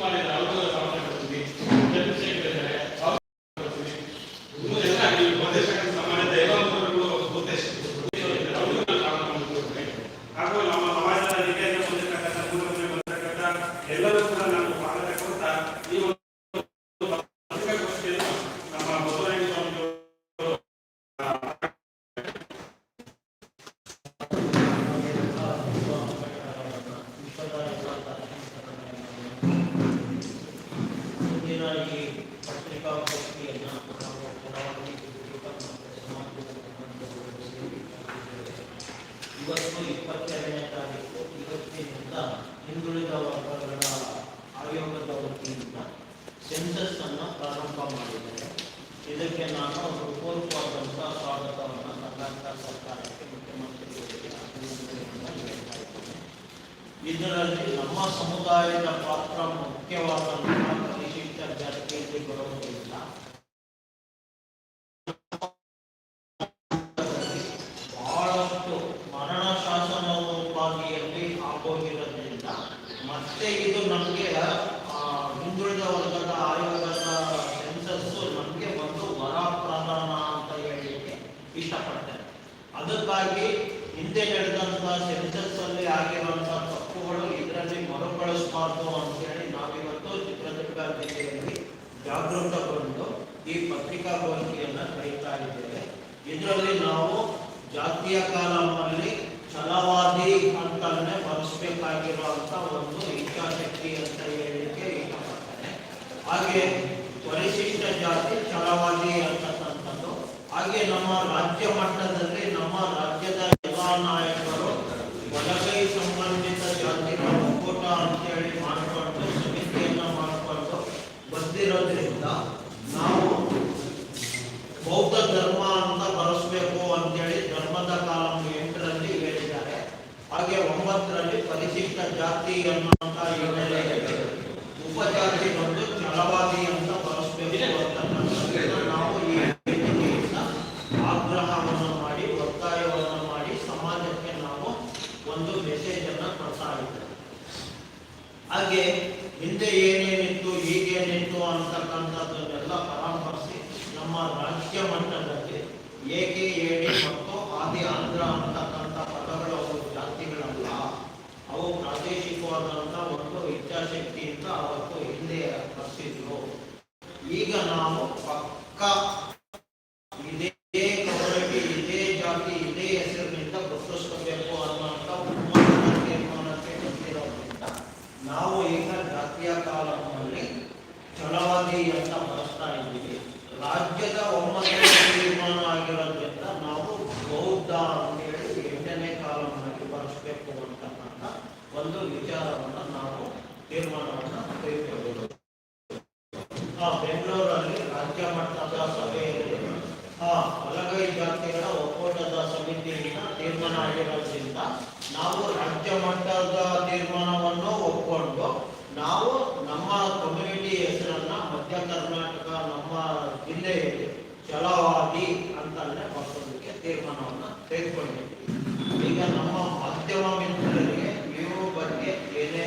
ಶಿವಕುಮಾರ್ ಇದ್ದಾರೆ ಅವ್ರಿಗೂ ಸಮಸ್ಯೆ ಕೊಡ್ತೀನಿ ಚಂದ್ರಶೇಖರ್ ಇದ್ದಾರೆ ಅವ್ರಿಗೂ ಕೊಡ್ತೀನಿ ಇನ್ನೂ ಎಲ್ಲ ಈ ಪ್ರದೇಶಗಳ ಸಮಾಜದ ಎಲ್ಲ ಮುಖಂಡರು ಉದ್ದೇಶ ಅವ್ರಿಗೂ ನಾನು ಕಾರಣವನ್ನು ಕೊಡ್ತೀನಿ. ಹಾಗೂ ನಮ್ಮ ಸಮಾಜದ ಹಿರಿಯರ ಬಂದಿರತಕ್ಕಂಥ ಮೂಲಕನೇ ಬಂದಿರತಕ್ಕಂಥ ಎಲ್ಲರೂ ಕೂಡ ನಾನು ಸ್ವಾಗತ ಕೊಡ್ತಾ ಈ ಒಂದು ಪತ್ರಿಕಾಗೋಷ್ಠಿಯನ್ನು ನಮ್ಮ ಬಸವರಾಜ ಸ್ವಾಮಿಗಳು ಸೇರಿ ಇವತ್ತು ಇವತ್ತಿನಿಂದ ಆಯೋಗದ ಪ್ರಾರಂಭ ಇದಕ್ಕೆ ನಾನು ಹೃತ್ಪೂರ್ವಕವಾದಂಥ ಸ್ವಾಗತವನ್ನು ಕರ್ನಾಟಕ ಸರ್ಕಾರಕ್ಕೆ ಮುಖ್ಯಮಂತ್ರಿಗಳಿಗೆ ಇದರಲ್ಲಿ ನಮ್ಮ ಸಮುದಾಯದ ಪಾತ್ರ ಮುಖ್ಯವಾದಂತಹ ಜಾತಿಯಲ್ಲಿ ಬರುವುದಿಲ್ಲ ಬಹಳಷ್ಟು ಮರಣ ಶಾಸನೋಪಾದಿಯಲ್ಲಿ ಆಗೋಗಿರೋದ್ರಿಂದ ಮತ್ತೆ ಇದು ನಮಗೆ ಹಿಂದುಳಿದ ವರ್ಗದ ಆಯೋಗದ ಸೆನ್ಸಸ್ ನಮಗೆ ಒಂದು ವರ ಪ್ರದಾನ ಅಂತ ಹೇಳಲಿಕ್ಕೆ ಇಷ್ಟಪಡ್ತೇನೆ. ಅದಕ್ಕಾಗಿ ಹಿಂದೆ ನಡೆದಂತಹ ಸೆನ್ಸಸ್ ಅಲ್ಲಿ ಆಗಿರುವಂತಹ ತಪ್ಪುಗಳು ಇದರಲ್ಲಿ ಮರುಕಳಿಸಬಾರ್ದು ಅಂತೇಳಿ ನಾವಿವತ್ತು ಚಿತ್ರದುರ್ಗ ಜಿಲ್ಲೆಯಲ್ಲಿ ಜಾಗೃತಗೊಂಡು ಈ ಪತ್ರಿಕಾಗೋಷ್ಠಿಯನ್ನ ಕರೀತಾ ಇದ್ದೇವೆ. ಇದರಲ್ಲಿ ನಾವು ಜಾತಿಯ ಕಾಲಮಲ್ಲಿ ಛಲವಾದಿ ಅಂತಲೇ ಬರೆಸಬೇಕಾಗಿರುವಂತ ಒಂದು ಇಚ್ಛಾಶಕ್ತಿ ಅಂತ ಹೇಳಲಿಕ್ಕೆ ಇಷ್ಟಪಡ್ತೇನೆ. ಹಾಗೆ ಪರಿಶಿಷ್ಟ ಜಾತಿ ಛಲವಾದಿ ಅಂತಕ್ಕಂಥದ್ದು. ಹಾಗೆ ನಮ್ಮ ರಾಜ್ಯ ಮಟ್ಟದಲ್ಲಿ ನಮ್ಮ ರಾಜ್ಯದ ಎಲ್ಲ ನಾಯಕರು ಬಲಗೈ ಸಂಬಂಧಿತ ಜಾತಿಗಳ ಒಕ್ಕೂಟ ಅಂತೇಳಿ ಮಾಡಿಕೊಂಡು ಸಮಿತಿಯನ್ನ ಮಾಡಿಕೊಂಡು ಬಂದಿರೋದ್ರಿಂದ ನಾವು ಬೌದ್ಧ ಧರ್ಮ ಅಂತ ಬರೆಸ್ಬೇಕು ಅಂತೇಳಿ ಧರ್ಮದ ಕಾಲಂ ಎಂಟರಲ್ಲಿ ಹೇಳಿದ್ದಾರೆ ಹಾಗೆ ಒಂಬತ್ತರಲ್ಲಿ ಪರಿಶಿಷ್ಟ ಜಾತಿ ಅನ್ನುವಂತ ಹಿನ್ನೆಲೆಯಲ್ಲಿ ಉಪಜಾತಿ ಬಂದು ಛಲವಾದಿ ಅಂತ ಬರೆಸ್ಬೇಕು ಅಂತಕ್ಕಂಥದ್ದನ್ನ ನಾವು ಈ ವೇದಿಕೆಯಿಂದ ಆಗ್ರಹವನ್ನು ಮಾಡಿ ಒತ್ತಾಯವನ್ನು ಮಾಡಿ ಸಮಾಜಕ್ಕೆ ನಾವು ಒಂದು ಮೆಸೇಜ್ ಅನ್ನ ಕೊಡ್ತಾ ಇದ್ದೇವೆ ಹಾಗೆ ಹಿಂದೆ ಏನೇನಿತ್ತು ಈಗೇನಿತ್ತು ಅಂತಕ್ಕಂಥದ್ದನ್ನೆಲ್ಲ ಪರಾಮರ್ಶಿ ನಮ್ಮ ರಾಜ್ಯ ಮಟ್ಟದಲ್ಲಿ ಏಕೆ ಏಡಿ ಮತ್ತು ಆದಿ ಆಂಧ್ರ ಅಂತಕ್ಕಂಥ ಪದಗಳು ಅವು ಜಾತಿಗಳಲ್ಲ ಅವು ಪ್ರಾದೇಶಿಕವಾದಂಥ ಒಂದು ಇಚ್ಛಾಶಕ್ತಿಯಿಂದ ಅವತ್ತು ಹಿಂದೆ ಬರ್ತಿದ್ರು ಈಗ ನಾವು ಪಕ್ಕ ಇದೇ ಕವರಗೆ ಇದೇ ಜಾತಿ ಇದೇ ಹೆಸರಿನಿಂದ ಗುರುತಿಸ್ಕೋಬೇಕು ಅನ್ನುವಂಥ ಉನ್ಮಾದದ ತೀರ್ಮಾನಕ್ಕೆ ಬಂದಿರೋದ್ರಿಂದ ನಾವು ಈಗ ಜಾತಿಯ ಕಾಲಂನಲ್ಲಿ ಛಲವಾದಿ ಅಂತ ಬಳಸ್ತಾ ಇದ್ದೀವಿ ರಾಜ್ಯದ ಒಮ್ಮತದ ತೀರ್ಮಾನ ಆಗಿರೋದ್ರಿಂದ ನಾವು ಬೌದ್ಧ ಅಂತೇಳಿ ಎಂಟನೇ ಕಾಲಂನಲ್ಲಿ ಬಳಸಬೇಕು ಅಂತಕ್ಕಂಥ ಒಂದು ವಿಚಾರವನ್ನು ನಾವು ತೀರ್ಮಾನವನ್ನು ತೆಗೆದುಕೊಳ್ಳಬಹುದು ಆ ಬೆಂಗಳೂರಲ್ಲಿ ರಾಜ್ಯ ಮಟ್ಟದ ಸಭೆಯಲ್ಲಿ ಆ ಬಲಗೈ ಜಾತಿಗಳ ಒಕ್ಕೂಟದ ಸಮಿತಿಯಿಂದ ತೀರ್ಮಾನ ಆಗಿರೋದ್ರಿಂದ ನಾವು ರಾಜ್ಯ ಮಟ್ಟದ ತೀರ್ಮಾನವನ್ನು ಒಪ್ಕೊಂಡು ನಾವು ನಮ್ಮ ಕಮ್ಯುನಿಟಿ ಹೆಸರನ್ನ ಮಧ್ಯ ಕರ್ನಾಟಕ ನಮ್ಮ ಜಿಲ್ಲೆಯಲ್ಲಿ ಚಲವಾಗಿ ಅಂತಲೇ ಬರ್ಸೋದಕ್ಕೆ ತೀರ್ಮಾನವನ್ನ ತೆಗೆದುಕೊಂಡಿದ್ದೀವಿ. ಈಗ ನಮ್ಮ ಮಾಧ್ಯಮ ಮಿತ್ರರಿಗೆ ನೀವು ಬಗ್ಗೆ ಏನೇ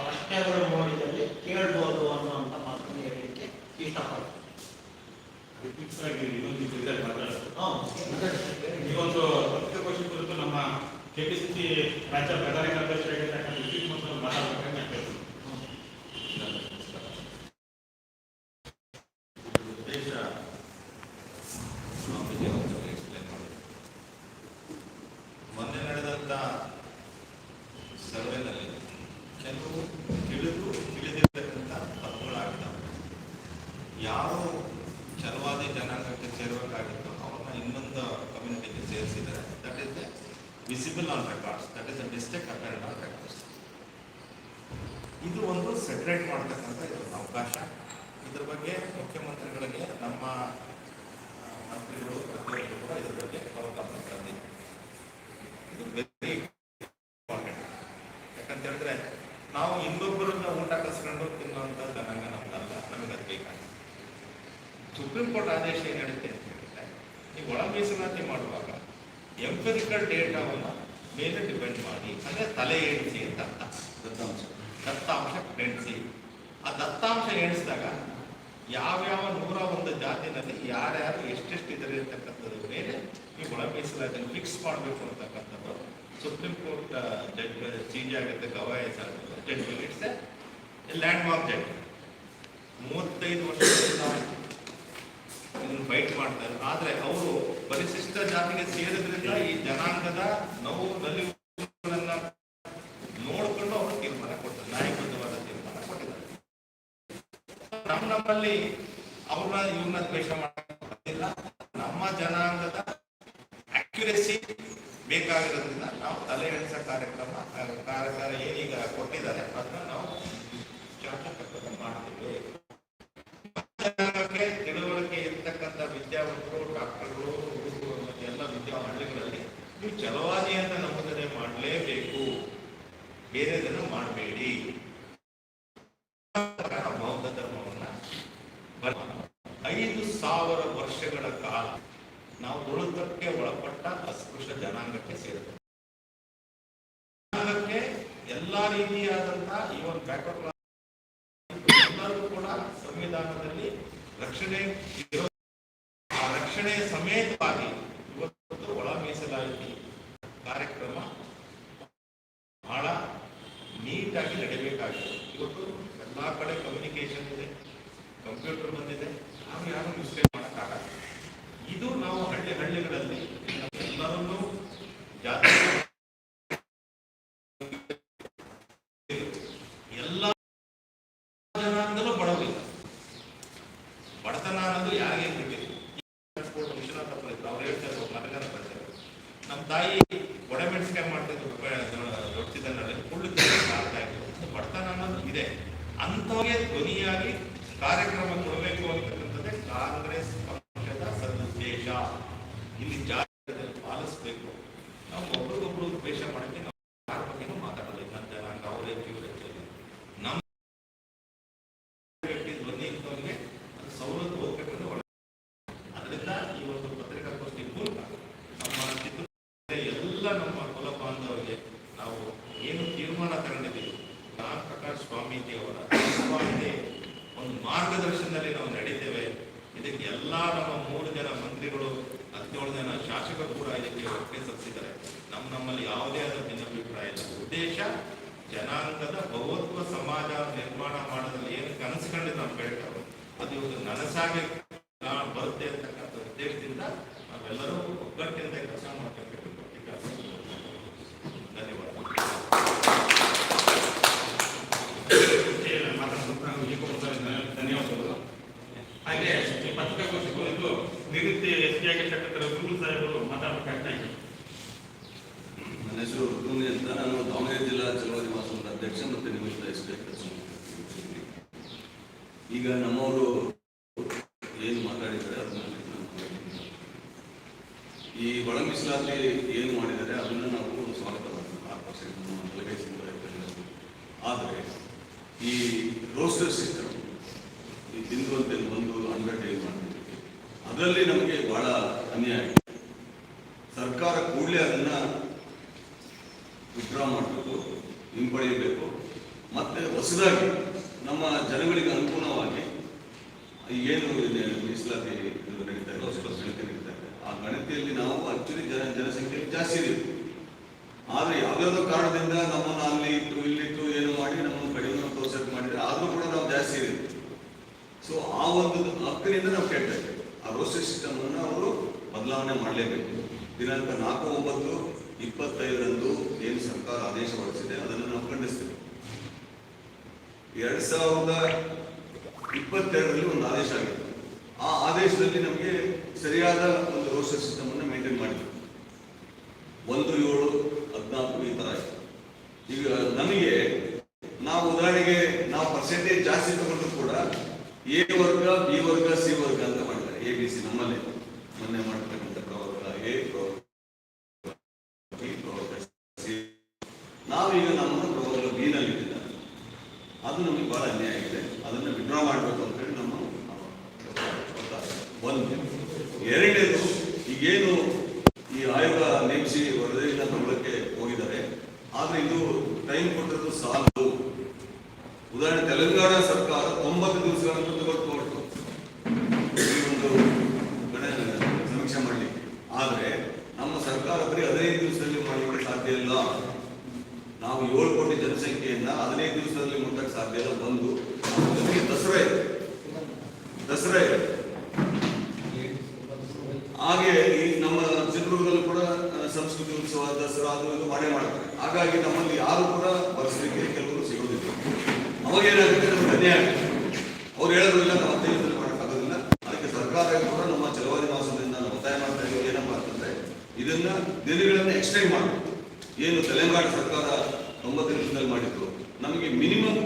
ಪ್ರಶ್ನೆಗಳು ನೋಡಿದಲ್ಲಿ ಕೇಳ್ಬೋದು ಅನ್ನುವಂಥ ಮಾತನ್ನು ಹೇಳಲಿಕ್ಕೆ ಇಷ್ಟಪಡ್ತೀನಿ ಆಗಿ ಇನ್ನೊಂದು ಇದ್ರೆ ಮಾತಾಡೋದು ಹ್ಮ್. ಈ ಒಂದು ಪತ್ರಿಕಾಗೋಷ್ಠಿ ಕುರಿತು ನಮ್ಮ ಕೆಪಿಸಿಸಿ ರಾಜ್ಯ ಪ್ರಧಾನ ಕಾರ್ಯದರ್ಶಿಯಾಗಿರ್ತಕ್ಕಂಥ ಸೆಟ್ರೇಟ್ ಮಾಡ್ತಕ್ಕಂಥ ಇದೊಂದು ಅವಕಾಶ. ಇದ್ರ ಬಗ್ಗೆ ಮುಖ್ಯಮಂತ್ರಿಗಳಿಗೆ ನಮ್ಮ ಮಂತ್ರಿಗಳು ಪ್ರತಿಯೊಬ್ಬರು ಕೂಡ ಇದ್ರ ಬಗ್ಗೆ ಅವಕಾಶ ಇದು ವೆರಿ ಇಂಪಾರ್ಟೆಂಟ್ ಯಾಕಂತ ಹೇಳಿದ್ರೆ ನಾವು ಇನ್ನೊಬ್ಬರನ್ನ ಊಟ ಕಸ್ಕೊಂಡು ತಿನ್ನುವಂಥ ಜನಾಂಗ ನಮ್ದಲ್ಲ ನಮಗೆ ಅದು ಬೇಕಾಗಿದೆ ಸುಪ್ರೀಂ ಕೋರ್ಟ್ ಆದೇಶ ಏನು ಹೇಳುತ್ತೆ ಅಂತ ಹೇಳಿದ್ರೆ ನೀವು ಒಳ ಮೀಸಲಾತಿ ಮಾಡುವಾಗ ಎಂಪರಿಕಲ್ ಡೇಟಾವನ್ನು ಮೇಲೆ ಡಿಪೆಂಡ್ ಮಾಡಿ ಅಂದರೆ ತಲೆ ಎಣಿಸಿ ಅಂತ ಅರ್ಥ ದತ್ತಾಂಶ ದತ್ತಾಂಶ ಎಣಿಸಿ ಆ ದತ್ತಾಂಶ ಎಣಿಸಿದಾಗ ಯಾವ್ಯಾವ ನೂರ ಒಂದು ಜಾತಿನಲ್ಲಿ ಯಾರ್ಯಾರು ಎಷ್ಟೆಷ್ಟು ಇದ್ದಾರೆ ಅಂತಕ್ಕಂಥದ್ರ ಮೇಲೆ ಈ ಒಳ ಫಿಕ್ಸ್ ಮಾಡಬೇಕು ಅಂತಕ್ಕಂಥದ್ದು. ಸುಪ್ರೀಂ ಕೋರ್ಟ್ ಜಡ್ಜ್ ಚೇಂಜ್ ಆಗುತ್ತೆ, Gavai judge it's landmark judge ಮೂವತ್ತೈದು ವರ್ಷದಿಂದ ಇದನ್ನು ಫೈಟ್ ಮಾಡ್ತಾರೆ ಆದರೆ ಅವರು ಪರಿಶಿಷ್ಟ ಜಾತಿಗೆ ಸೇರಿದ್ರಿಂದ ಈ ಜನಾಂಗದ ನೋವು ನಲಿವುಗಳನ್ನ ನೋಡ್ಕೊಂಡು ಅವರು ತೀರ್ಮಾನ ಕೊಡ್ತಾರೆ ನ್ಯಾಯಬದ್ಧವಾದ ತೀರ್ಮಾನ ಕೊಟ್ಟಿದ್ದಾರೆ ನಮ್ಮ ನಮ್ಮಲ್ಲಿ ಅವ್ರನ್ನ, ಇವ್ರನ್ನ ದ್ವೇಷ ಮಾಡೋದಿಲ್ಲ ನಮ್ಮ ಜನಾಂಗದ ಅಕ್ಯುರೆಸಿ ಬೇಕಾಗಿರೋದ್ರಿಂದ ನಾವು ತಲೆ ಎಣಿಸ ಕಾರ್ಯಕ್ರಮ ಕಾರ್ಯಕಾರ ಕಾರ್ಯಕ್ರಮ ಏನೀಗ ಕೊಟ್ಟಿದ್ದಾರೆ. ಅದನ್ನ ನಾವು ಶಾಸಕತ್ವದಲ್ಲಿ ಮಾಡ್ತೀವಿ. ತಿಳುವಳಿಕೆ ಇರ್ತಕ್ಕಂಥ ವಿದ್ಯಾವಂತರು, ಡಾಕ್ಟರ್ಗಳು ಹುಡುಗರು ಮತ್ತೆ ಎಲ್ಲ ವಿದ್ಯಾ ಹಳ್ಳಿಗಳಲ್ಲಿ ನೀವು ಚಲವಾದಿ ಅಂತ ನಮೂದನೆ ಮಾಡಲೇಬೇಕು. ಬೇರೆದನ್ನು ಮಾಡಬೇಡಿ. ಅಸ್ಪೃಶ್ಯ ಜನಾಂಗಕ್ಕೆ ಸೇರುತ್ತೆ ಜನಾಂಗಕ್ಕೆ ಎಲ್ಲಾ ರೀತಿಯಾದಂತಹ ಇವನ್ ಬ್ಯಾಕ್ವರ್ಡ್ ಎಲ್ಲರೂ ಕೂಡ ಸಂವಿಧಾನದಲ್ಲಿ ರಕ್ಷಣೆ ಇರೋ ಆ ರಕ್ಷಣೆಯ ಸಮೇತವಾಗಿ ಇವತ್ತು ಒಳ ಮೀಸಲಾತಿ ಕಾರ್ಯಕ್ರಮ ಬಹಳ ನೀಟಾಗಿ ನಡಿಬೇಕಾಗಿದೆ ಇವತ್ತು ಎಲ್ಲಾ ಕಡೆ ಕಮ್ಯುನಿಕೇಶನ್ ಇದೆ ಕಂಪ್ಯೂಟರ್ ಬಂದಿದೆ ನಾವು ಯಾರು ಮಿಸ್ಟೇಕ್ ಮಾಡೋಕ್ಕಾಗಲ್ಲ ಇದು ನಾವು ಹಳ್ಳಿ ಹಳ್ಳಿಗಳಲ್ಲಿ ಎಲ್ಲರನ್ನೂ ಜಾತಿ ಎಲ್ಲ ಜನಾಂಗದಲ್ಲೂ ಬಡವಿಲ್ಲ ಬಡತನ ಅನ್ನೋದು ಯಾರಿಗೆ ಬಿಟ್ಟಿಲ್ಲ ವಿಶ್ವನಾಥ ಇದ್ರು ಅವ್ರು ಹೇಳ್ತಾರೆ ಒಬ್ಬ ಮತಗಾರ ಬರ್ತಾರೆ ನಮ್ಮ ತಾಯಿ ಒಡಮೆಣಸಿಕಾಯಿ ಮಾಡ್ತಿದ್ರು ಮಾಡ್ತಿದ್ದಾರೆ ಕುಳ್ಳು ಆಗ್ತಾ ಇತ್ತು. ಬಡತನ ಅನ್ನೋದು ಇದೆ. ಅಂಥವ್ರಿಗೆ ಧ್ವನಿಯಾಗಿ ಕಾರ್ಯಕ್ರಮ ಕೊಡಬೇಕು ಅಂತಕ್ಕಂಥದ್ದೇ ಕಾಂಗ್ರೆಸ್ ಪಕ್ಷದ ಸದುದ್ದೇಶ ಇಲ್ಲಿ ಜಾತಿ ಪಾಲಿಸಬೇಕು ನಾವು ಒಬ್ರಿಗೊಬ್ರು ದ್ವೇಷ ಮಾಡಕ್ಕೆ ನಾವು ಯಾರ ಬಗ್ಗೆನೂ ಮಾತಾಡೋದಿಲ್ಲ ನನ್ನ ಜನಾಂಗ ಅವರೇ ಇವ್ರೇ ನಮ್ಮ ವ್ಯಕ್ತಿ ಧ್ವನಿ ಇದ್ದವನಿಗೆ ಅದು ಸವಲತ್ತು ಹೋಗ್ಬೇಕಂದ್ರೆ ಒಳ್ಳೆ ಅದರಿಂದ ಈ ಒಂದು ಪತ್ರಿಕಾಗೋಷ್ಠಿ ಮೂಲಕ ನಮ್ಮ ಚಿತ್ರ ಎಲ್ಲ ನಮ್ಮ ಕುಲ ಬಾಂಧವರಿಗೆ ನಾವು ಏನು ತೀರ್ಮಾನ ತಗೊಂಡಿದ್ದೀವಿ ರಾಮ್ ಪ್ರಕಾಶ್ ಸ್ವಾಮೀಜಿ ಅವರ ಸ್ವಾಮೀಜಿ ಒಂದು ಮಾರ್ಗದರ್ಶನದಲ್ಲಿ ನಾವು ನಡೀತೇವೆ ಇದಕ್ಕೆ ಎಲ್ಲ ನಮ್ಮ ಮೂರು ಜನ ಮಂತ್ರಿಗಳು ಹದಿನೇಳು ಜನ ಶಾಸಕರು ಕೂಡ ಇದಕ್ಕೆ ಒಟ್ಟಿಗೆ ಸಲ್ಲಿಸಿದ್ದಾರೆ ನಮ್ಮ ನಮ್ಮಲ್ಲಿ ಯಾವುದೇ ಆದ ಭಿನ್ನಾಭಿಪ್ರಾಯ ಇಲ್ಲ ಉದ್ದೇಶ ಜನಾಂಗದ ಬಹುತ್ವ ಸಮಾಜ ನಿರ್ಮಾಣ ಮಾಡೋದ್ರಲ್ಲಿ ಏನು ಕನಸುಕೊಂಡು ನಾವು ಬೆಳಕರು ಆ, ಬರುತ್ತೆ ಅಂತಕ್ಕಂಥ ಉದ್ದೇಶದಿಂದ ನಾವೆಲ್ಲರೂ ಒಗ್ಗಟ್ಟಿನಿಂದ ಕೆಲಸ ಮಾಡಬೇಕು ಧನ್ಯವಾದ ಧನ್ಯವಾದಗಳು ಹಾಗೆ ಈ ಪತ್ರಿಕಾಗೋಷ್ಠಿ ಕುರಿತು ನಿವೃತ್ತಿ ಎಸ್ ಪಿ ಆಗಿ ಶಕ್ತರ ಗುರು ಸಾಹೇಬರು ಮಾತಾಡಬೇಕಾಗ್ತಾ ಇದೆ ನನ್ನ ಹೆಸರು ರುಕ್ಮಿಣಿ ಅಂತ ನಾನು ದಾವಣಗೆರೆ ಜಿಲ್ಲಾ ಚಲವಾದಿ ಮಾಸದ ಅಧ್ಯಕ್ಷ ಮತ್ತು ನಿಮಿತ್ತ ಎಸ್ ಪಿ ಕೆಲಸ ಮಾಡ್ತೀನಿ. ಈಗ ನಮ್ಮವರು ಏನು ಮಾತಾಡಿದ್ದಾರೆ ಅದನ್ನ ನಾನು ಹೇಳ್ತೀನಿ. ಈ ಒಳ ಮೀಸಲಾತಿ ಏನು ಮಾಡಿದರೆ ಅದನ್ನು ನಾವು ಸ್ವಾಗತ ಮಾಡ್ತೀವಿ. ಆರು ಪರ್ಸೆಂಟ್ ಆದರೆ, ಈ ರೋಸ್ಟರ್ ಸಿಸ್ಟಮ್ ಈ ತಿಂದುವಂತೆ ಒಂದು ಅಡ್ವರ್ಟೈಸ್ ಮಾಡಿದ್ದೀವಿ ಅದರಲ್ಲಿ ನಮಗೆ ಬಹಳ ಅನ್ಯಾಯ ಸರ್ಕಾರ ಕೂಡಲೇ ಅದನ್ನ ವಿಡ್ರಾ ಮಾಡಬೇಕು, ಹಿಂಪಡೆಯಬೇಕು, ಮತ್ತೆ ಹೊಸದಾಗಿ ನಮ್ಮ ಜನಗಳಿಗೆ ಅನುಗುಣವಾಗಿ ಏನು ಇದೆ ಮೀಸಲಾತಿ ಇದು ನಡೀತಾ ಇದೆ ಹೊಸ ಗಣತಿ ನಡೀತಾ ಇದೆ ಗಣತಿಯಲ್ಲಿ ನಾವು ಆಕ್ಚುಲಿ ಜನ ಜನಸಂಖ್ಯೆ ಜಾಸ್ತಿ ಇದೆ ಆದ್ರೆ ಯಾವ್ಯಾವುದೋ ಕಾರಣದಿಂದ ನಮ್ಮನ್ನು ಅಲ್ಲಿ ಇಟ್ಟು ಇಲ್ಲಿಟ್ಟು ಏನು ಮಾಡಿ ನಮ್ಮನ್ನು ಕಡಿಮೆ ಪ್ರೋತ್ಸಾಹ ಮಾಡಿದ್ರೆ ಆದ್ರೂ ಕೂಡ ನಾವು ಜಾಸ್ತಿ ಇದೆ ಸೊ ಆ ಒಂದು ಹಕ್ಕಿನಿಂದ ನಾವು ಕೆಟ್ಟ ಆ ರೋಸ್ಟರ್ ಸಿಸ್ಟಮ್ ಅನ್ನು ಅವರು ಬದಲಾವಣೆ ಮಾಡಲೇಬೇಕು. ದಿನಾಂಕ ನಾಲ್ಕು ಒಂಬತ್ತು ಇಪ್ಪತ್ತೈದರಂದು ಏನು ಸರ್ಕಾರ ಆದೇಶ ಹೊರಡಿಸಿದೆ, ಅದನ್ನು ನಾವು ಖಂಡಿಸ್ತೇವೆ. ಎರಡ್ ಸಾವಿರದ ಇಪ್ಪತ್ತೆರಡರಲ್ಲಿ ಒಂದು ಆದೇಶ ಆಗಿದೆ. ಆ ಆದೇಶದಲ್ಲಿ ನಮಗೆ ಸರಿಯಾದ ರೋಸ್ಟರ್ ಸಿಸ್ಟಮ್ ಅನ್ನು ಮೇಂಟೈನ್ ಮಾಡಿದ್ರು. ಒಂದು ಏಳು ಹದಿನಾಲ್ಕು ಈ ತರ ಈಗ ನಮಗೆ ನಾವು ಉದಾಹರಣೆಗೆ ನಾವು ಪರ್ಸೆಂಟೇಜ್ ಜಾಸ್ತಿ ತಗೊಂಡ್ರು ಕೂಡ ಎ ವರ್ಗ ಬಿ ವರ್ಗ ಸಿ ವರ್ಗ ಅಂತ ಮಾಡಿದ್ದಾರೆ. ಎ ಬಿ ಸಿ ನಮ್ಮಲ್ಲಿ. ಮೊನ್ನೆ ಮಾಡ್ತಕ್ಕಂಥ ಪ್ರವರ್ಗ ಎ ಪ್ರವರ್ಗ ಬಿ ಪ್ರವರ್ಗ ಸಿ ನಾವೀಗ ನಮ್ಮನ್ನು ಪ್ರವರ್ಗ ಬಿ ನಲ್ಲಿ ಇಟ್ಟಿದ್ದಾರೆ ಅದು ನಮಗೆ ಬಹಳ ಅನ್ಯಾಯ ಆಗಿದೆ ಅದನ್ನ ವಿಡ್ರಾ ಮಾಡಬೇಕು ಅಂತ ಹೇಳಿ ನಮ್ಮ ಒತ್ತಾಯ. ಒಂದು ಎರಡನೇದು ಈಗೇನು ಈ ಆಯೋಗ ನೇಮಿಸಿ ವರದಿಯನ್ನು ತಗೊಳ್ಳಕ್ಕೆ ಹೋಗಿದ್ದಾರೆ ಆದ್ರೆ ಇದು ಟೈಮ್ ಕೊಟ್ಟಿರೋದು ಸಾಲದು ಉದಾಹರಣೆ ತೆಲಂಗಾಣ ಸರ್ಕಾರ ತೊಂಬತ್ತು ದಿವಸಗಳನ್ನು ತಗೊಳ್ಕೊಟ್ಟು ಈ ಒಂದು ಗಣ- ಸಮೀಕ್ಷೆ ಮಾಡಲಿಕ್ಕೆ ಆದರೆ ನಮ್ಮ ಸರ್ಕಾರ ಬರೀ ಹದಿನೈದು ದಿವಸದಲ್ಲಿ ಮಾಡಲಿಕ್ಕೆ ಸಾಧ್ಯ ಇಲ್ಲ ನಾವು ಏಳು ಕೋಟಿ ಜನಸಂಖ್ಯೆಯನ್ನ ಹದಿನೈದು ದಿವಸದಲ್ಲಿ ಮುಟ್ಟಕ್ಕೆ ಸಾಧ್ಯ ಇಲ್ಲ ಒಂದು ನಮಗೆ ದಸರಾ ಇದೆ ದಸರಾ ಇದೆ ಹಾಗೆ ಈ ನಮ್ಮ ಚಿತ್ರದುರ್ಗದಲ್ಲೂ ಕೂಡ ಆ, ಸಂಸ್ಕೃತಿ ಉತ್ಸವ ದಸರಾ ಅದು ಇದು ಮಾಡೇ ಮಾಡ್ತಾರೆ ಹಾಗಾಗಿ ನಮ್ಮಲ್ಲಿ ಯಾರು ಕೂಡ ಬರ್ಸಲಿಕ್ಕೆ ಕೆಲವರು ಸಿಗೋದಿಲ್ಲ ಅವಾಗ ಏನಾಗುತ್ತೆ ನಮ್ಗೆ ಅನ್ಯಾಯ ಆಗುತ್ತೆ ಅವ್ರು ಹೇಳಿದ್ರು ಇಲ್ಲ ನಾವು ಹದಿನೈದು ದಿವಸದಲ್ಲಿ ಮಾಡೋಕ್ಕಾಗೋದಿಲ್ಲ ಅದಕ್ಕೆ ಸರ್ಕಾರ ಕೂಡ ನಮ್ಮ ಚಲವಾದಿ ಮಾಸದಿಂದ ನಾವು ಒತ್ತಾಯ ಮಾಡ್ತಾ ಇದ್ದೀವಿ ಏನಪ್ಪಾ ಅಂತಂದ್ರೆ ಇದನ್ನ ದಿನಗಳನ್ನು ಎಕ್ಸ್ಟೆಂಡ್ ಮಾಡಿ ಏನು ತೆಲಂಗಾಣ ಸರ್ಕಾರ ತೊಂಬತ್ತು ನಿಮಿಷದಲ್ಲಿ ಮಾಡಿದ್ರು ನಮಗೆ ಮಿನಿಮಮ್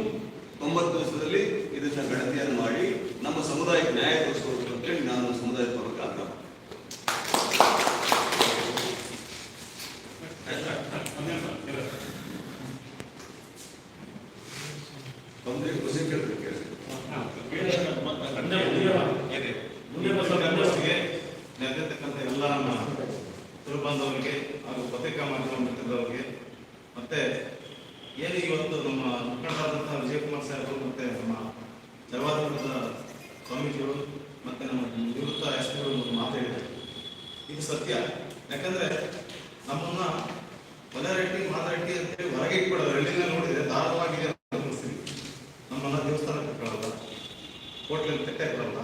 ತೊಂಬತ್ತು ದಿವಸದಲ್ಲಿ ಇದನ್ನ ಗಣತಿಯನ್ನು ಮಾಡಿ ನಮ್ಮ ಸಮುದಾಯಕ್ಕೆ ನ್ಯಾಯ ತೋರಿಸ್ಕೊಡ್ಬೇಕು ಅಂತೇಳಿ ನಾನು ಸಮುದಾಯದ ಪರವಾಗಿ ಆಗ್ರಹ ಮಾಡ್ತೀನಿ. ತೊಂದ್ರೆ ಕ್ವಶನ್ ಕೇಳ್ಬೇಕು ಏನೇ? ಈ ಪತ್ರಿಕಾಗೋಷ್ಠಿಗೆ ನೆರೆದಿರ್ತಕ್ಕಂಥ ಎಲ್ಲ ನಮ್ಮ ತುಳು ಬಾಂಧವರಿಗೆ ಹಾಗೂ ಪತ್ರಿಕಾ ಮಾಧ್ಯಮ ಮಿತ್ರರವರಿಗೆ ಮತ್ತೆ ಏನು ಇವತ್ತು ನಮ್ಮ ಮುಖಂಡರಾದಂತಹ ವಿಜಯಕುಮಾರ್ ಸಾಹೇಬರು ಮತ್ತೆ ನಮ್ಮ ಜವಾದ ಸ್ವಾಮೀಜಿಗಳು ಮತ್ತೆ ನಮ್ಮ ನಿವೃತ್ತ ಎಸ್ ಮಾತು ಇದು ಸತ್ಯ. ಯಾಕಂದ್ರೆ ನಮ್ಮನ್ನ ಹೊಲರೆಡ್ಡಿ ಮಾದರೆಡ್ಡಿ ಅಂತೇಳಿ ಹೊರಗೆ ಇಟ್ಬಿಡೋದು ಹಳ್ಳಿನ ನೋಡಿದ್ರೆ ದಾರುಣವಾಗಿದೆ ಅಂತ ಅನಿಸ್ತೀವಿ ನಮ್ಮನ್ನ ದೇವಸ್ಥಾನಕ್ಕೆ ಬಿಡಲ್ಲ ಹೋಟ್ಲಲ್ಲಿ ತೆಟ್ಟೆ ಬಿಡಲ್ಲ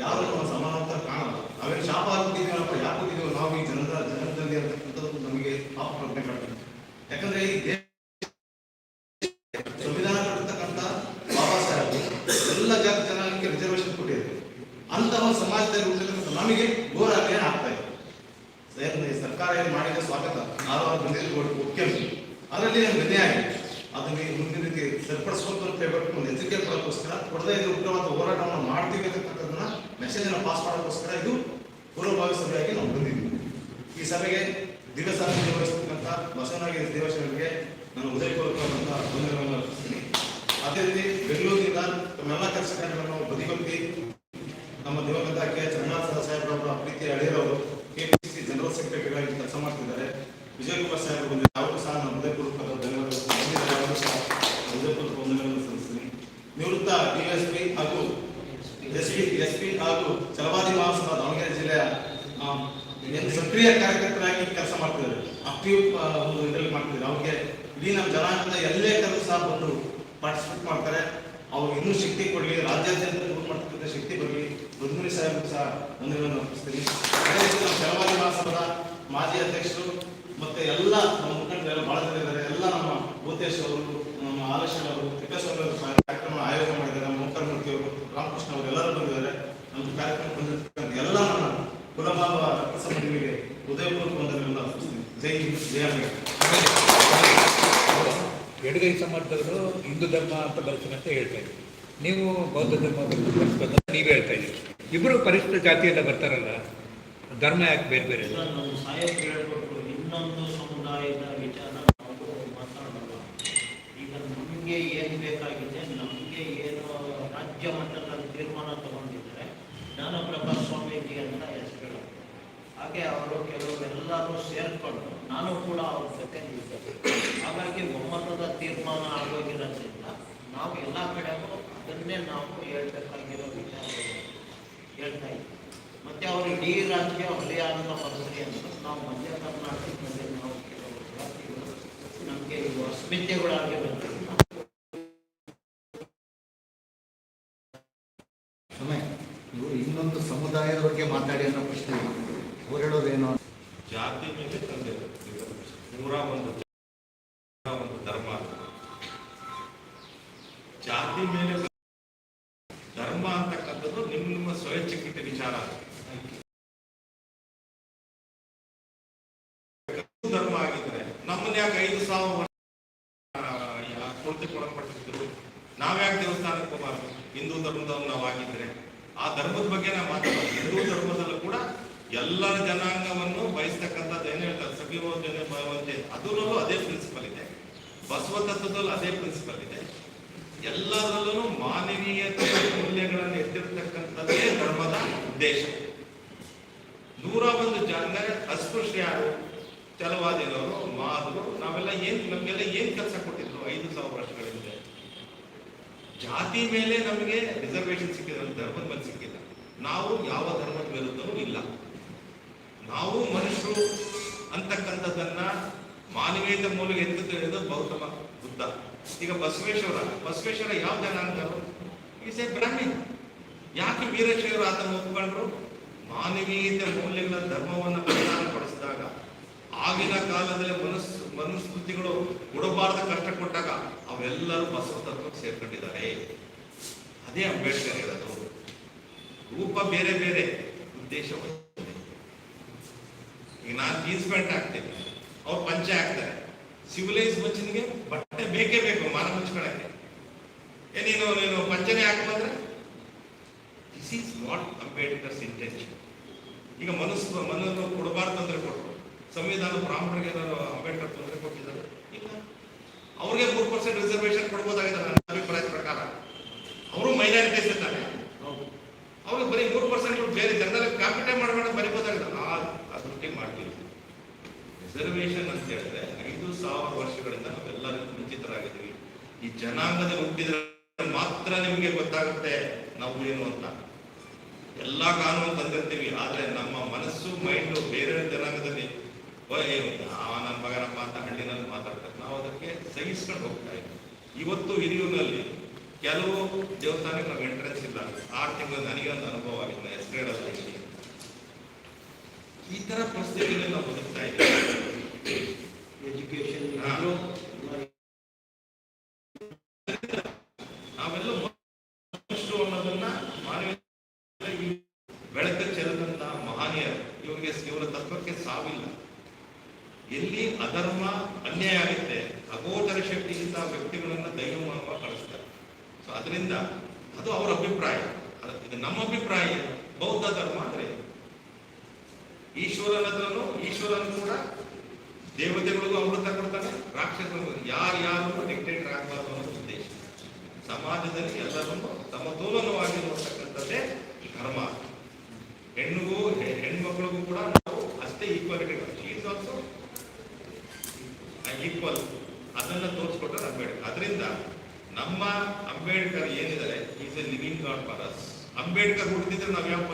ಯಾರು ನಮ್ಮ ಸಮಾನ ಅಂತ ಕಾಣಲ್ಲ ನಾವೇನು ಶಾಪ ಹಾಕ್ತಿದೀವಪ್ಪ ಯಾಕೆ ಕೂತಿದೀವಿ ನಾವು ಈ ಜನರ ಜನರಲ್ಲಿ ಅಂತಕ್ಕಂಥದ್ದು ನಮಗೆ ಪಾಪ ಪ್ರಜ್ಞೆ ಕಾಡ್ತದೆ ಯಾಕಂದ್ರೆ ಈ ದೇಶ ಸಂವಿಧಾನ ಕೊಡ್ತಕ್ಕಂಥ ಬಾಬಾ ಸಾಹೇಬ್ ಎಲ್ಲ ಜಾತಿ ಜನಾಂಗಕ್ಕೆ ರಿಸರ್ವೇಶನ್ ಕೊಟ್ಟಿದ್ದಾರೆ ಅಂತಹ ಒಂದು ಸಮಾಜದಲ್ಲಿ ಹುಟ್ಟಿರ್ತಕ್ಕಂಥ ನಮಗೆ ಅನ್ಯಾಯ ಆಗ್ತಾ ಇದೆ? ಸರ್ಕಾರ ಏನು ಮಾಡಿದ? ಸ್ವಾಗತ. ನಾವು ಬಂದಿದ್ದು ಮುಖ್ಯಮಂತ್ರಿ. ಅದರಲ್ಲಿ ಏನು ಅನ್ಯಾಯ ಆಗಿದೆ ಅದನ್ನು ಮುಂದಿನ ರೀತಿ ಸರಿಪಡಿಸ್ಬೇಕು ಅಂತ ಹೇಳ್ಬಿಟ್ಟು ಒಂದು ಎಚ್ಚರಿಕೆ ಕೊಡೋಕ್ಕೋಸ್ಕರ, ಕೊಡದೇ ಇದ್ರೆ ಉಗ್ರವಾದ ಹೋರಾಟವನ್ನು ಮಾಡ್ತೀವಿ ಅಂತಕ್ಕಂಥದ್ದನ್ನ ಮೆಸೇಜ್ ಅನ್ನು ಪಾಸ್ ಮಾಡೋಕ್ಕೋಸ್ಕರ ಇದು ಪೂರ್ವಭಾವಿ ಸಭೆಯಾಗಿ ನಾವು ಬಂದಿದ್ದೀವಿ. ಈ ಸಭೆಗೆ ದಿವ್ಯ ಸಾಧನೆ ವಹಿಸ್ತಕ್ಕಂಥ ದೇವಸ್ಥಾನಗಳಿಗೆ ದೇವಸ್ಥಾನಕ್ಕೆ ನಾನು ಉದಯಪೂರ್ವಕವಾದಂಥ ವಂದನೆಗಳನ್ನು ಅರ್ಪಿಸ್ತೀನಿ ಅದೇ ರೀತಿ ಬೆಂಗಳೂರಿನಿಂದ ತಮ್ಮೆಲ್ಲ ಕೆಲಸ ಕಾರ್ಯಗಳನ್ನು ಬದಿಗೊತ್ತಿ ನಮ್ಮ ದಿವಂಗತ ಕೆ ಎಚ್ ರಂಗನಾಥ ಸಾಹೇಬ್ರವರ ಪ್ರೀತಿ ಅಳಿಯರವರು ಕೆಪಿಸಿಸಿ ಜನರಲ್ ಸೆಕ್ರೆಟರಿಗಳಾಗಿ ಕೆಲಸ ಮಾಡ್ತಿದ್ದಾರೆ ವಿಜಯಕುಮಾರ್ ಸಾಹೇಬ್ ಬಂದಿದ್ದಾರೆ ಅವರು ಸಹ ನಮ್ಮ ಹೃದಯಪೂರ್ವಕ ಧನ್ಯವಾದ ಬಂದಿದ್ದಾರೆ ಅವರು ಸಹ ಹೃದಯಪೂರ್ವಕ ವಂದನೆಗಳನ್ನು ಸಲ್ಲಿಸ್ತೀನಿ ನಿವೃತ್ತ ಡಿಎಸ್ಪಿ ಹಾಗೂ ಎಸ್ ಪಿ ಎಸ್ ಪಿ ಹಾಗೂ ಛಲವಾದಿ ಮಹಾಸಭಾ ದಾವಣಗೆರೆ ಜಿಲ್ಲೆಯ ಆ, ಏನು ಸಕ್ರಿಯ ಕಾರ್ಯಕರ್ತರಾಗಿ ಕೆಲಸ ಮಾಡ್ತಿದ್ದಾರೆ ಆಕ್ಟಿವ್ ಒಂದು ಇದರಲ್ಲಿ ಮಾಡ್ತಿದ್ದಾರೆ ಅವ್ರಿಗೆ ಇಡೀ ನಮ್ಮ ಜನಾಂಗದ ಎಲ್ಲೇ ಕರೆದು ಸಹ ಬಂದು ಪಾರ್ಟಿಸಿಪೇಟ್ ಮಾಡ್ತಾರೆ ಅವ್ರಿಗೆ ಇನ್ನೂ ಶಕ್ತಿ ಕೊಡಲಿ ರಾಜ್ಯಾದ್ಯಂತ ದೂರ ಮಾಡ್ತಕ್ಕಂಥ ಶಕ್ತಿ ಬರಲಿ ರುದ್ಮುನಿ ಸಾಹೇಬ್ ಸಹ ವಂದನೆಗಳನ್ನು ಅರ್ಪಿಸ್ತೀನಿ ಅದೇ ರೀತಿ ನಮ್ಮ ಛಲವಾದಿ ಮಹಾಸಭಾದ ಮಾಜಿ ಅಧ್ಯಕ್ಷರು ಮತ್ತೆ ಎಲ್ಲ ನಮ್ಮ ಮುಖಂಡರೆಲ್ಲ ಬಹಳ ಜನ ಇದ್ದಾರೆ. ಎಲ್ಲ ನಮ್ಮ ಭೂತೇಶ್ ಅವರು, ನಮ್ಮ ಆಲೋಚನೆ ಅವರು ತಿಪ್ಪೇಶ್ವರ ಕಾರ್ಯಕ್ರಮ ಆಯೋಜನೆ ಮಾಡಿದ್ದಾರೆ. ನಮ್ಮ ಮೂರ್ತಿ ಅವರು, ರಾಮಕೃಷ್ಣ ಅವರು ಎಲ್ಲರೂ ಬಂದಿದ್ದಾರೆ. ನಮ್ಮ ಕಾರ್ಯಕ್ರಮ ಬಂದಿರ್ತಕ್ಕಂಥ ಎಲ್ಲ ನನ್ನ ಕುಲಭಾವ ರಕ್ತ ಸಂಬಂಧಿಗಳಿಗೆ ಹೃದಯಪೂರ್ವಕ ಜೈ ಹಿಂದ್, ಜೈ ಅಮೆರಿಕ ಎಡಗೈ ಸಮರ್ಥರು ಹಿಂದೂ ಧರ್ಮ ಅಂತ ಬರ್ತೀನಂತ ಹೇಳ್ತಾ ಇದ್ದೀವಿ ನೀವು ಬೌದ್ಧ ಧರ್ಮ ಬೆಳೆಸ್ಬೇಕಂತ ನೀವೇ ಹೇಳ್ತಾ ಇದ್ದೀರಿ? ಇಬ್ಬರು ಪರಿಶಿಷ್ಟ ಜಾತಿಯಿಂದ ಬರ್ತಾರಲ್ಲ, ಧರ್ಮ ಯಾಕೆ ಬೇರೆ ಬೇರೆ? ಇನ್ನೊಂದು ಸಮುದಾಯದ ವಿಚಾರ ಮಾತಾಡಲ್ಲ ಈಗ ನಮಗೆ ಏನು ಬೇಕಾಗಿದೆ, ನಮಗೆ ಏನು ರಾಜ್ಯ ಮಟ್ಟದಲ್ಲಿ ತೀರ್ಮಾನ ತಗೊಂಡಿದ್ದಾರೆ. ಜ್ಞಾನಪ್ರಭಾ ಸ್ವಾಮೀಜಿ ಅಂತ ಹೆಸರು. ಹಾಗೆ ಅವರು ಕೆಲವರೆಲ್ಲರೂ ಸೇರ್ಕೊಂಡು, ನಾನು ಕೂಡ ಅವ್ರ ಜೊತೆ ನಿಲ್ತೇನೆ ಹಾಗಾಗಿ ಒಮ್ಮತದ ತೀರ್ಮಾನ ಆಗೋಗಿರೋದ್ರಿಂದ ನಾವು ಎಲ್ಲ ಕಡೆಗೂ ಅದನ್ನೇ ನಾವು ಹೇಳ್ಬೇಕಾಗಿರೋ ವಿಚಾರಗಳು. ಹೇಳ್ತಾ ಮತ್ತೆ ಅವರು ಇಡೀ ರಾಜ್ಯ ಹೊಲೆಯ ಅಂತ ನಾವು ಮಧ್ಯ ಕರ್ನಾಟಕದಲ್ಲಿ ನಾವು ಕೆಲವು ಜಾತಿಗಳು, ನಮಗೆ ಅಸ್ಮಿತೆಗಳಾಗಿ ಬಂದಿವೆ. ನೀವು ಇನ್ನೊಂದು ಸಮುದಾಯದ ಬಗ್ಗೆ ಮಾತಾಡಿ ಅನ್ನೋ ಪ್ರಶ್ನೆ. ಅವ್ರು ಹೇಳೋದೇನು? ದೇವಸ್ಥಾನಕ್ಕೆ ಹೋಗಬಾರ್ದು. ಹಿಂದೂ ಧರ್ಮದವ್ರು ನಾವು ಆಗಿದ್ರೆ ಆ ಧರ್ಮದ ಬಗ್ಗೆ ನಾವು ಮಾತಾಡೋದು. ಹಿಂದೂ ಧರ್ಮದಲ್ಲೂ ಕೂಡ ಎಲ್ಲ ಜನಾಂಗವನ್ನು ಬಯಸ್ತಕ್ಕಂಥದ್ದು ಏನು ಹೇಳ್ತಾರೆ? ಸಭಿವೋಜನೆ ಭಗವಂತೆ ಅದರಲ್ಲೂ ಅದೇ ಪ್ರಿನ್ಸಿಪಲ್ ಇದೆ. ಬಸವ ತತ್ವದಲ್ಲೂ ಅದೇ ಪ್ರಿನ್ಸಿಪಲ್ ಇದೆ. ಎಲ್ಲದರಲ್ಲೂ ಮಾನವೀಯತೆ ಮೌಲ್ಯಗಳನ್ನು ಎತ್ತಿರ್ತಕ್ಕಂಥದ್ದೇ ಧರ್ಮದ ಉದ್ದೇಶ ನೂರ ಒಂದು ಜನ ಅಸ್ಪೃಶ್ಯರು ಚಲವಾದಿರೋರು ಮಾದರು ನಾವೆಲ್ಲ ಏನ್, ನಮಗೆಲ್ಲ ಏನ್ ಕೆಲಸ ಕೊಟ್ಟಿದ್ರು ಐದು ಸಾವಿರ ವರ್ಷಗಳ ಹಿಂದೆ ಜಾತಿ ಮೇಲೆ ನಮಗೆ ರಿಸರ್ವೇಶನ್ ಸಿಕ್ಕಿದ್ರೆ ಧರ್ಮದ ಮೇಲೆ ಸಿಕ್ಕಿಲ್ಲ. ನಾವು ಯಾವ ಧರ್ಮದ ವಿರುದ್ಧವೂ ಇಲ್ಲ. ನಾವು ಮನುಷ್ಯರು ಅಂತಕ್ಕಂಥದ್ದನ್ನ ಮಾನವೀಯತೆ ಮೂಲಕ ತಿಳಿದು ಗೌತಮ ಬುದ್ಧ. ಈಗ ಬಸವೇಶ್ವರ ಬಸವೇಶ್ವರ ಯಾವ ಜನಾಂಗರು ಈಸ್ ಎ ಬ್ರಾಹ್ಮಿನ್ ಯಾಕೆ ವೀರಶೈವರ ಆತನ ಒಪ್ಕೊಂಡ್ರು? ಮಾನವೀಯತೆ ಮೌಲ್ಯಗಳ ಧರ್ಮವನ್ನು ಪರಿಣಾಮ ಪಡಿಸಿದಾಗ ಆಗಿನ ಕಾಲದಲ್ಲಿ ಮನಸ್ಸು ಮನುಸ್ಮೃತಿಗಳು ಕೊಡಬಾರ್ದು ಕಷ್ಟ ಕೊಟ್ಟಾಗ ಅವೆಲ್ಲರೂ ಬಸವ ತತ್ವಕ್ಕೆ ಸೇರ್ಕೊಂಡಿದ್ದಾರೆ. ಅದೇ ಅಂಬೇಡ್ಕರ್ ಹೇಳೋದು, ರೂಪ ಬೇರೆ ಬೇರೆ ಉದ್ದೇಶ. ಈಗ ನಾನು ಜೀನ್ಸ್ ಪ್ಯಾಂಟ್ ಹಾಕ್ತೇನೆ, ಅವ್ರು ಪಂಚೆ ಹಾಕ್ತಾರೆ. ಸಿವಿಲೈಸ್ ಮನುಷ್ಯನಿಗೆ ಬಟ್ಟೆ ಬೇಕೇ ಬೇಕು ಮಾನ ಮುಚ್ಕೊಳಕ್ಕೆ ಏ, ನೀನು ನೀನು ಪಂಚನೆ ಹಾಕಬಂದ್ರೆ this is not Ambedkar's intention ಈಗ ಮನಸ್ಸು ಮನನ್ನು ಕೊಡಬಾರ್ದು ಅಂದ್ರೆ ಕೊಟ್ಟರು ಸಂವಿಧಾನ ಬ್ರಾಹ್ಮಣರಿಗೆ ಏನಾದ್ರು ಅಂಬೇಡ್ಕರ್ ತೊಂದರೆ ಕೊಟ್ಟಿದ್ದಾರೆ? ಇಲ್ಲ. ಅವ್ರಿಗೆ ಮೂರು ಪರ್ಸೆಂಟ್ ರಿಸರ್ವೇಶನ್ ಕೊಡ್ಬೋದಾಗಿದೆ ನನ್ನ ಅಭಿಪ್ರಾಯದ ಪ್ರಕಾರ. ಅವರು ಮೈನಾರಿಟೀಸ್ ಇದ್ದಾರೆ. ಅವ್ರಿಗೆ ಬರೀ ಮೂರು ಪರ್ಸೆಂಟ್ ಬೇರೆ ಜನರಲ್ಲಿ ಕ್ಯಾಪಿಟಲ್ ಮಾಡಬೇಡ ಬರಿಬೋದಾಗಿದೆ. ಆ ಅದಕ್ಕೆ ಮಾಡ್ತೀವಿ. ರಿಸರ್ವೇಶನ್ ಅಂತ ಹೇಳಿದ್ರೆ ಐದು ಸಾವಿರ ವರ್ಷಗಳಿಂದ ನಾವೆಲ್ಲರೂ ಮುಂಚಿತರಾಗಿದ್ದೀವಿ. ಈ ಜನಾಂಗದ ಹುಟ್ಟಿದ್ರೆ ಮಾತ್ರ ನಿಮಗೆ ಗೊತ್ತಾಗುತ್ತೆ ನಾವು ಏನು ಅಂತ. ಎಲ್ಲಾ ಕಾನೂನು ತಂದಿರ್ತೀವಿ. ಆದ್ರೆ ನಮ್ಮ ಮನಸ್ಸು ಮೈಂಡು ಬೇರೆ ಜನಾಂಗದಲ್ಲಿ ಆ ನನ್ನ ಮಗನಪ್ಪ ಅಂತ ಹಳ್ಳಿನಲ್ಲಿ ಮಾತಾಡ್ತಾರೆ ನಾವು ಅದಕ್ಕೆ ಸಹಿಸ್ಕೊಂಡು ಹೋಗ್ತಾ ಇದ್ವಿ. ಇವತ್ತು ಹಿರಿಯೂರಿನಲ್ಲಿ ಕೆಲವು ದೇವಸ್ಥಾನಕ್ಕೆ ನಮ್ಗೆ ಎಂಟ್ರೆನ್ಸ್ ಇಲ್ಲ. ಆರು ತಿಂಗಳು ನನಗೆ ಒಂದು ಅನುಭವ ಆಗಿದೆ ಎಸ್ಟೇಡಲ್ಲಿ ಈ ತರ ಪರಿಸ್ಥಿತಿಯಲ್ಲಿ ನಾವು ಬದುಕ್ತಾ ಇದ್ದೀವಿ. ಎಜುಕೇಶನ್. ನಾವೆಲ್ಲ ಮನುಷ್ಯರು ಅನ್ನೋದನ್ನ ಮಾನವ ಬೆಳಕು ಚೆಲ್ಲದಂತ ಮಹಾನೀಯರು. ಇವರಿಗೆ ಇವರ ತತ್ವಕ್ಕೆ ಸಾವಿಲ್ಲ. ಎಲ್ಲಿ ಅಧರ್ಮ ಅನ್ಯಾಯ ಆಗುತ್ತೆ, ಅಗೋಚರ ಶಕ್ತಿಯಿಂದ ವ್ಯಕ್ತಿಗಳನ್ನ ದೈವಮಾನವ ಕಳಿಸ್ತಾರೆ. ಸೊ ಅದರಿಂದ ಅದು ಅವರ ಅಭಿಪ್ರಾಯ. ಇದು ನಮ್ಮ ಅಭಿಪ್ರಾಯ. ಬೌದ್ಧ ಧರ್ಮ ಅಂದ್ರೆ ಈಶ್ವರನ ಹತ್ರನು ಈಶ್ವರನು ಕೂಡ ದೇವತೆಗಳಿಗೂ ಅಮೃತ ಕೊಡ್ತಾನೆ ರಾಕ್ಷಸರು ಯಾರು ಯಾರು ಡಿಕ್ಟೇಟರ್ ಆಗಬಾರ್ದು ಅನ್ನೋ ಉದ್ದೇಶ. ಸಮಾಜದಲ್ಲಿ ಎಲ್ಲರನ್ನು ಸಮತೋಲನವಾಗಿ ನೋಡ್ತಕ್ಕಂಥದ್ದೇ ಧರ್ಮ ಹೆಣ್ಣಿಗೂ ಹೆ- ಹೆಣ್ಮಕ್ಳಿಗೂ ಕೂಡ ನಾವು ಅಷ್ಟೇ ಈಕ್ವಾಲಿಟಿ ಈಸ್ ಆಲ್ಸೋ ಈಕ್ವಲ್ ಅದನ್ನ ತೋರಿಸ್ಕೊಟ್ರೆ ಅಂಬೇಡ್ಕರ್ ಅದರಿಂದ ನಮ್ಮ ಅಂಬೇಡ್ಕರ್ ಏನಿದ್ದಾರೆ is a living god for us Ambedkar